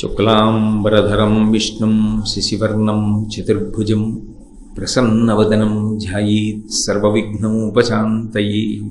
शुक्लाम्बरधरं विष्णुं शिशिवर्णं चतुर्भुजं प्रसन्नवदनं ध्यायेत् सर्वविघ्नमुपशान्तये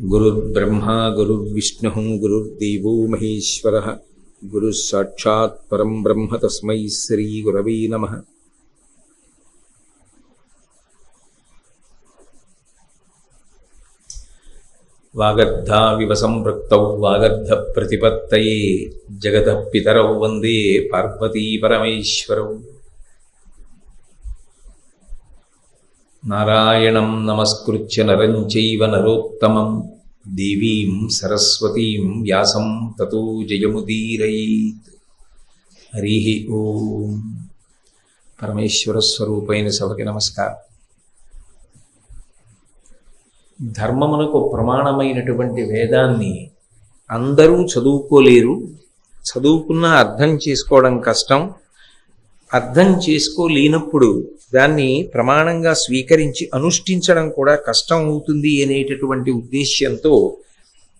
गुरुर्ब्रह्मा गुरुर्विष्णुः गुरुर्देवो महेश्वरः। गुरुस्साक्षात्परं ब्रह्म तस्मै श्रीगुरवे नमः। వాగర్ధావివ సంపృక్తౌ వాగర్ధ ప్రతిపత్తయే జగత పితరౌ వందే పార్వతీ పరమేశ్వరౌ నారాయణం నమస్కృత్య నరం చైవ నరోత్తమం దేవీం సరస్వతీం వ్యాసం తతో జయముదీరయేత్. హరి ఓం. పరమేశ్వర స్వరూపైన సభకి నమస్కారం. ధర్మమునకు ప్రమాణమైనటువంటి వేదాన్ని అందరూ చదువుకోలేరు. చదువుకున్నా అర్థం చేసుకోవడం కష్టం. అర్థం చేసుకోలేనప్పుడు దాన్ని ప్రమాణంగా స్వీకరించి అనుష్ఠించడం కూడా కష్టం అవుతుంది అనేటటువంటి ఉద్దేశ్యంతో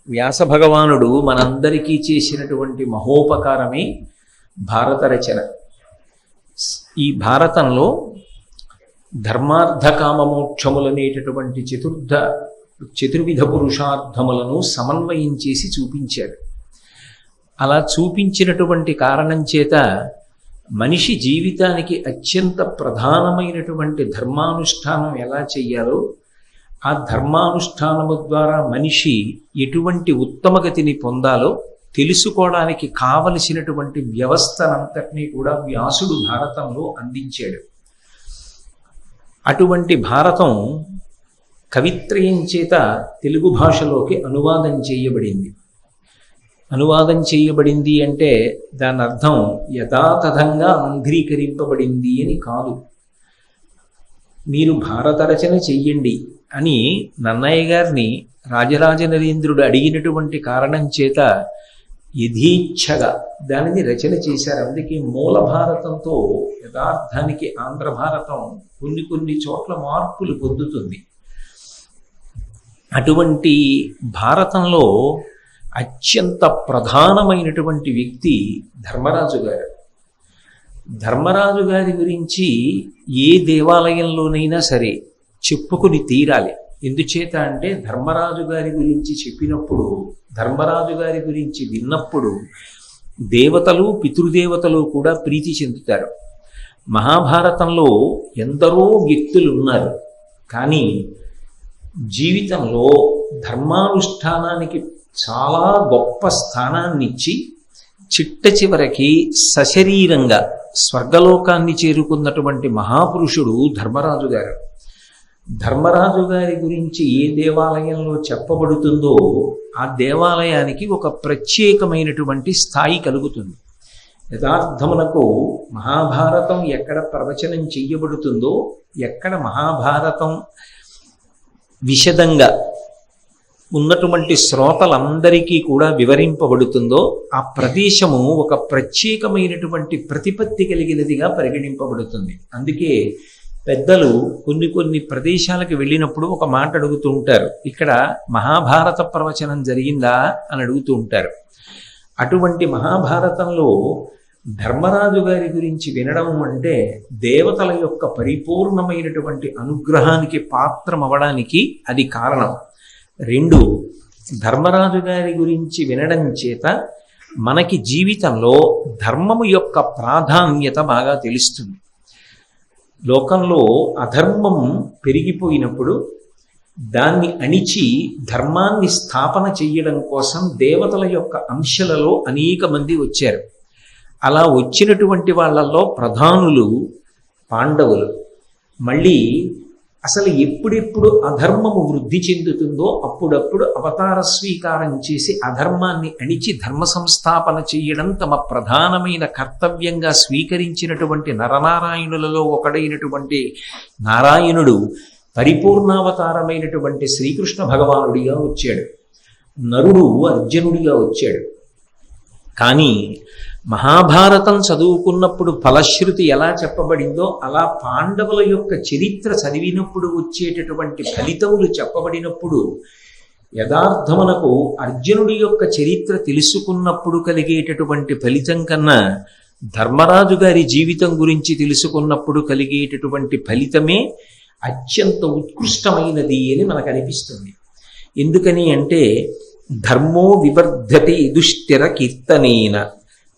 వ్యాస భగవానుడు మనందరికీ చేసినటువంటి మహోపకారమే భారత రచన. ఈ భారతంలో ధర్మార్థకామమోక్షములనేటటువంటి చతుర్థ చతుర్విధ పురుషార్థములను సమన్వయం చేసి చూపించాడు. అలా చూపించినటువంటి కారణం చేత మనిషి జీవితానికి అత్యంత ప్రధానమైనటువంటి ధర్మానుష్ఠానం ఎలా చెయ్యాలో ఆ ధర్మానుష్ఠానము ద్వారా మనిషి ఎటువంటి ఉత్తమగతిని పొందాలో తెలుసుకోవడానికి కావలసినటువంటి వ్యవస్థనంతటినీ కూడా వ్యాసుడు భారతంలో అందించాడు. అటువంటి భారతం కవిత్రయం చేత తెలుగు భాషలోకి అనువాదం చేయబడింది. అనువాదం చేయబడింది అంటే దాని అర్థం యథాతథంగా ఆంధ్రీకరింపబడింది అని కాదు. మీరు భారత రచన చెయ్యండి అని నన్నయ్య గారిని రాజరాజ నరేంద్రుడు అడిగినటువంటి కారణం చేత యథీచ్ఛగా దానిని రచన చేశారు. అందుకే మూల భారతంతో యథార్థానికి ఆంధ్ర భారతం కొన్ని కొన్ని చోట్ల మార్పులు పొందుతుంది. అటువంటి భారతంలో అత్యంత ప్రధానమైనటువంటి వ్యక్తి ధర్మరాజు గారు. ధర్మరాజు గారి గురించి ఏ దేవాలయంలోనైనా సరే చెప్పుకుని తీరాలి. ఎందుచేత అంటే ధర్మరాజు గారి గురించి చెప్పినప్పుడు ధర్మరాజు గారి గురించి విన్నప్పుడు దేవతలు పితృదేవతలు కూడా ప్రీతి చెందుతారు. మహాభారతంలో ఎందరో వ్యక్తులు ఉన్నారు కానీ జీవితంలో ధర్మానుష్ఠానానికి చాలా గొప్ప స్థానాన్నిచ్చి చిట్ట చివరికి సశరీరంగా స్వర్గలోకాన్ని చేరుకున్నటువంటి మహాపురుషుడు ధర్మరాజు గారు. ధర్మరాజు గారి గురించి ఏ దేవాలయంలో చెప్పబడుతుందో ఆ దేవాలయానికి ఒక ప్రత్యేకమైనటువంటి స్థాయి కలుగుతుంది. యథార్థమునకు మహాభారతం ఎక్కడ ప్రవచనం చెయ్యబడుతుందో ఎక్కడ మహాభారతం విషదంగా ఉన్నటువంటి శ్రోతలందరికీ కూడా వివరింపబడుతుందో ఆ ప్రదేశము ఒక ప్రత్యేకమైనటువంటి ప్రతిపత్తి కలిగినదిగా పరిగణింపబడుతుంది. అందుకే పెద్దలు కొన్ని కొన్ని ప్రదేశాలకు వెళ్ళినప్పుడు ఒక మాట అడుగుతూ ఉంటారు. ఇక్కడ మహాభారత ప్రవచనం జరిగిందా అని అడుగుతూ ఉంటారు. అటువంటి మహాభారతంలో ధర్మరాజు గారి గురించి వినడం అంటే దేవతల యొక్క పరిపూర్ణమైనటువంటి అనుగ్రహానికి పాత్రం అవడానికి అది కారణం. రెండు ధర్మరాజు గారి గురించి వినడం చేత మనకి జీవితంలో ధర్మము యొక్క ప్రాధాన్యత బాగా తెలుస్తుంది. లోకంలో అధర్మం పెరిగిపోయినప్పుడు దాన్ని అణిచి ధర్మాన్ని స్థాపన చెయ్యడం కోసం దేవతల యొక్క అంశలలో అనేక మంది వచ్చారు. అలా వచ్చినటువంటి వాళ్ళల్లో ప్రధానులు పాండవులు. మళ్ళీ అసలు ఎప్పుడెప్పుడు అధర్మము వృద్ధి చెందుతుందో అప్పుడప్పుడు అవతార స్వీకారం చేసి అధర్మాన్ని అణిచి ధర్మ సంస్థాపన చేయడం తమ ప్రధానమైన కర్తవ్యంగా స్వీకరించినటువంటి నరనారాయణులలో ఒకడైనటువంటి నారాయణుడు పరిపూర్ణావతారమైనటువంటి శ్రీకృష్ణ భగవానుడిగా వచ్చాడు. నరుడు అర్జునుడిగా వచ్చాడు. కానీ మహాభారతం చదువుకున్నప్పుడు ఫలశ్రుతి ఎలా చెప్పబడిందో అలా పాండవుల యొక్క చరిత్ర చదివినప్పుడు వచ్చేటటువంటి ఫలితములు చెప్పబడినప్పుడు యథార్థమునకు అర్జునుడి యొక్క చరిత్ర తెలుసుకున్నప్పుడు కలిగేటటువంటి ఫలితం కన్నా ధర్మరాజు గారి జీవితం గురించి తెలుసుకున్నప్పుడు కలిగేటటువంటి ఫలితమే అత్యంత ఉత్కృష్టమైనది అని మనకు అనిపిస్తుంది. ఎందుకని అంటే ధర్మో వివర్ధతే దుష్టిర కీర్తనేన.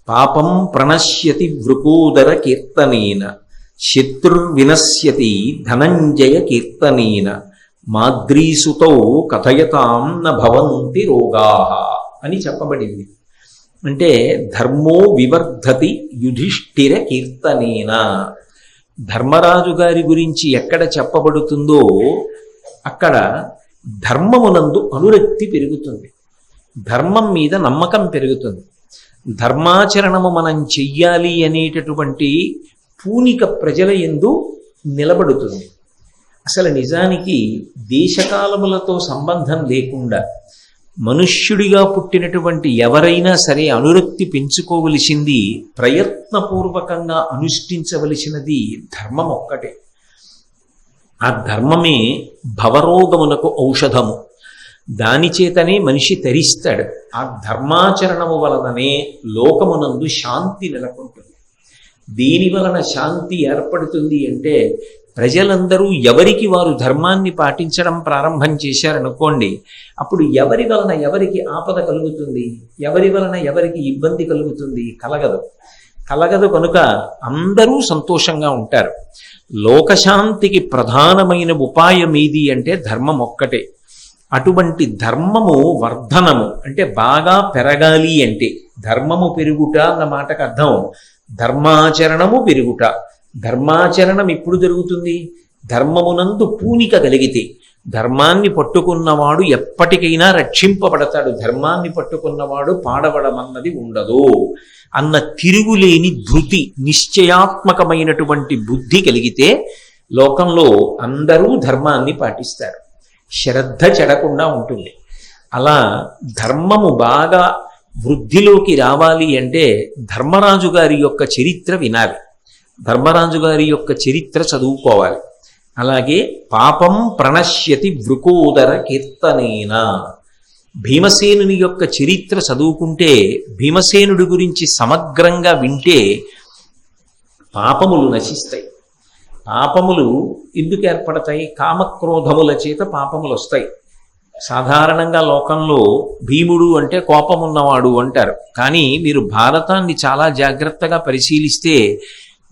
పాపం ప్రణశ్యతి వృకోదర కీర్తనేన శత్రుర్వినశ్యతి ధనంజయ కీర్తనేన మాద్రీసుతో కథయతాం న భవంతి రోగా అని చెప్పబడింది. అంటే ధర్మో వివర్ధతి యుధిష్ఠిర కీర్తనేన. ధర్మరాజు గారి గురించి ఎక్కడ చెప్పబడుతుందో అక్కడ ధర్మమునందు అనురక్తి పెరుగుతుంది. ధర్మం మీద నమ్మకం పెరుగుతుంది. ధర్మాచరణము మనం చెయ్యాలి అనేటటువంటి పూనిక ప్రజల ఎందు నిలబడుతుంది. అసలు నిజానికి దేశకాలములతో సంబంధం లేకుండా మనుష్యుడిగా పుట్టినటువంటి ఎవరైనా సరే అనురక్తి పెంచుకోవలసింది ప్రయత్నపూర్వకంగా అనుష్ఠించవలసినది ధర్మం ఒక్కటే. ఆ ధర్మమే భవరోగమునకు ఔషధము. దాని చేతనే మనిషి తరిస్తాడు. ఆ ధర్మాచరణము వలననే లోకమునందు శాంతి నెలకొంటుంది. దీని వలన శాంతి ఏర్పడుతుంది అంటే ప్రజలందరూ ఎవరికి వారు ధర్మాన్ని పాటించడం ప్రారంభం చేశారనుకోండి అప్పుడు ఎవరి వలన ఎవరికి ఆపద కలుగుతుంది? ఎవరి వలన ఎవరికి ఇబ్బంది కలుగుతుంది? కలగదు. కలగదు కనుక అందరూ సంతోషంగా ఉంటారు. లోకశాంతికి ప్రధానమైన ఉపాయం ఏది అంటే ధర్మం ఒక్కటే. అటువంటి ధర్మము వర్ధనము అంటే బాగా పెరగాలి అంటే ధర్మము పెరుగుట అన్న మాటకు అర్థం. ధర్మాచరణము పెరుగుట. ధర్మాచరణం ఎప్పుడు జరుగుతుంది? ధర్మమునందు పూనిక కలిగితే. ధర్మాన్ని పట్టుకున్నవాడు ఎప్పటికైనా రక్షింపబడతాడు. ధర్మాన్ని పట్టుకున్నవాడు పాడబడమన్నది ఉండదు. అన్న తిరుగులేని ధృతి నిశ్చయాత్మకమైనటువంటి బుద్ధి కలిగితే లోకంలో అందరూ ధర్మాన్ని పాటిస్తారు. శ్రద్ధ చెడకుండా ఉంటుంది. అలా ధర్మము బాగా వృద్ధిలోకి రావాలి అంటే ధర్మరాజు గారి యొక్క చరిత్ర వినాలి. ధర్మరాజు గారి యొక్క చరిత్ర చదువుకోవాలి. అలాగే పాపం ప్రణశ్యతి వృకోదర కీర్తనేన. భీమసేనుని యొక్క చరిత్ర చదువుకుంటే భీమసేనుడి గురించి సమగ్రంగా వింటే పాపములు నశిస్తాయి. పాపములు ఎందుకు ఏర్పడతాయి? కామక్రోధముల చేత పాపములు వస్తాయి. సాధారణంగా లోకంలో భీముడు అంటే కోపం ఉన్నవాడు అంటారు. కానీ మీరు భారతాన్ని చాలా జాగ్రత్తగా పరిశీలిస్తే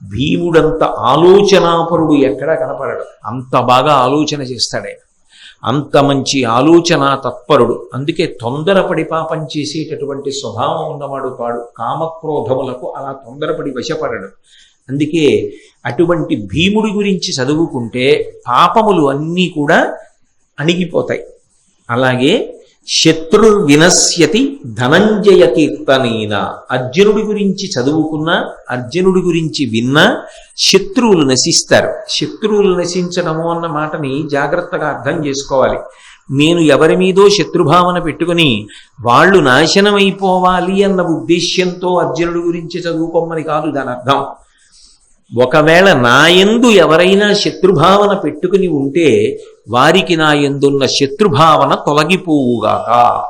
భీముడంత ఆలోచనాపరుడు ఎక్కడా కనపడడు. అంత బాగా ఆలోచన చేస్తాడే అంత మంచి ఆలోచన తత్పరుడు. అందుకే తొందరపడి పాపం చేసేటటువంటి స్వభావం ఉన్నవాడు కాడు కామక్రోధములకు అలా తొందరపడి వశపడడు. అందుకే అటువంటి భీముడి గురించి చదువుకుంటే పాపములు అన్నీ కూడా అణిగిపోతాయి. అలాగే శత్రు వినశ్యతి ధనంజయ కీర్తనైన అర్జునుడి గురించి చదువుకున్న అర్జునుడి గురించి విన్న శత్రువులు నశిస్తారు. శత్రువులు నశించడము అన్న మాటని జాగ్రత్తగా అర్థం చేసుకోవాలి. నేను ఎవరి మీదో శత్రుభావన పెట్టుకుని వాళ్ళు నాశనమైపోవాలి అన్న ఉద్దేశ్యంతో అర్జునుడి గురించి చదువుకోమని కాదు దాని అర్థం ఒకవేళ నాయందు ఎవరైనా శత్రుభావన పెట్టుకుని ఉంటే వారికి నా ఎందున్న శత్రుభావన తొలగిపోవుగాక.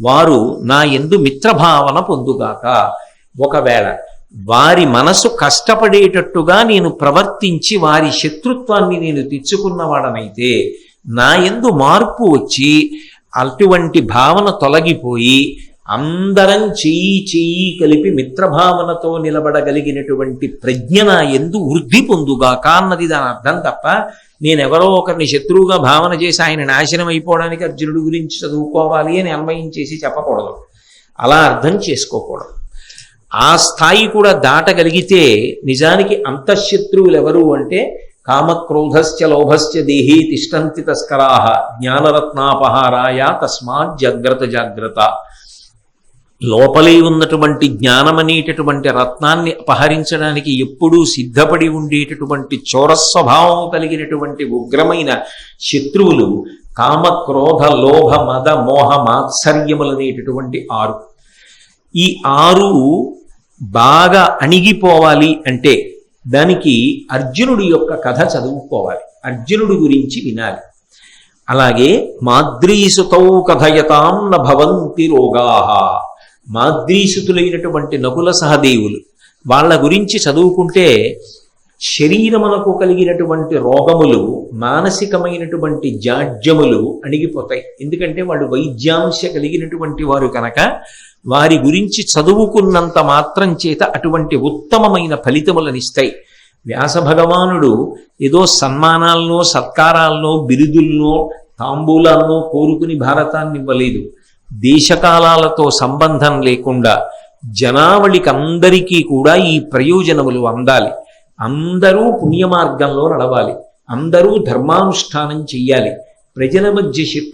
వారు నా ఎందు మిత్రభావన పొందుగాక. ఒకవేళ వారి మనసు కష్టపడేటట్టుగా నేను ప్రవర్తించి వారి శత్రుత్వాన్ని నేను తెచ్చుకున్నవాడనైతే నా ఎందు మార్పు వచ్చి అటువంటి భావన తొలగిపోయి అందరం చెయ్యి చెయ్యి కలిపి మిత్రభావనతో నిలబడగలిగినటువంటి ప్రజ్ఞ నా ఎందు వృద్ధి పొందుగాక అన్నది దాని అర్థం తప్ప నేనెవరో ఒకరిని శత్రువుగా భావన చేసి ఆయన నాశనం అయిపోవడానికి అర్జునుడి గురించి చదువుకోవాలి అని అన్వయం చేసి చెప్పకూడదు. అలా అర్థం చేసుకోకూడదు. ఆ స్థాయి కూడా దాటగలిగితే నిజానికి అంతఃశత్రువులు ఎవరు అంటే కామక్రోధశ్చ లోభశ్చ దేహి తిష్టంతి తస్కరాహ జ్ఞానరత్నాపహారాయ తస్మాత్ జాగ్రత్త జాగ్రత్త లోపలే ఉన్నటువంటి జ్ఞానమనేటటువంటి రత్నాన్ని అపహరించడానికి ఎప్పుడూ సిద్ధపడి ఉండేటటువంటి చోర స్వభావం కలిగినటువంటి ఉగ్రమైన శత్రువులు కామ క్రోధ లోభ మద మోహ మాత్సర్యములనేటటువంటి ఆరు. ఈ ఆరు బాగా అణిగిపోవాలి అంటే దానికి అర్జునుడి యొక్క కథ చదువుకోవాలి. అర్జునుడి గురించి వినాలి. అలాగే మాద్రీసుతౌ కథయతాం నభవంతి భవంతి మాద్రీసుతులైనటువంటి నకుల సహదేవులు. వాళ్ళ గురించి చదువుకుంటే శరీరమునకు కలిగినటువంటి రోగములు మానసికమైనటువంటి జాడ్యములు అణిగిపోతాయి. ఎందుకంటే వాళ్ళు వైద్యాంశ కలిగినటువంటి వారు కనుక వారి గురించి చదువుకున్నంత మాత్రం చేత అటువంటి ఉత్తమమైన ఫలితములనిస్తాయి వ్యాస భగవానుడు ఏదో సన్మానాలను సత్కారాలనో బిరుదులను తాంబూలాలను కోరుకుని భారతాన్ని ఇవ్వలేదు. దేశకాలాలతో సంబంధం లేకుండా జనావళికి అందరికీ కూడా ఈ ప్రయోజనములు అందాలి. అందరూ పుణ్య మార్గంలో నడవాలి. అందరూ ధర్మానుష్ఠానం చెయ్యాలి. ప్రజల మధ్య శత్రు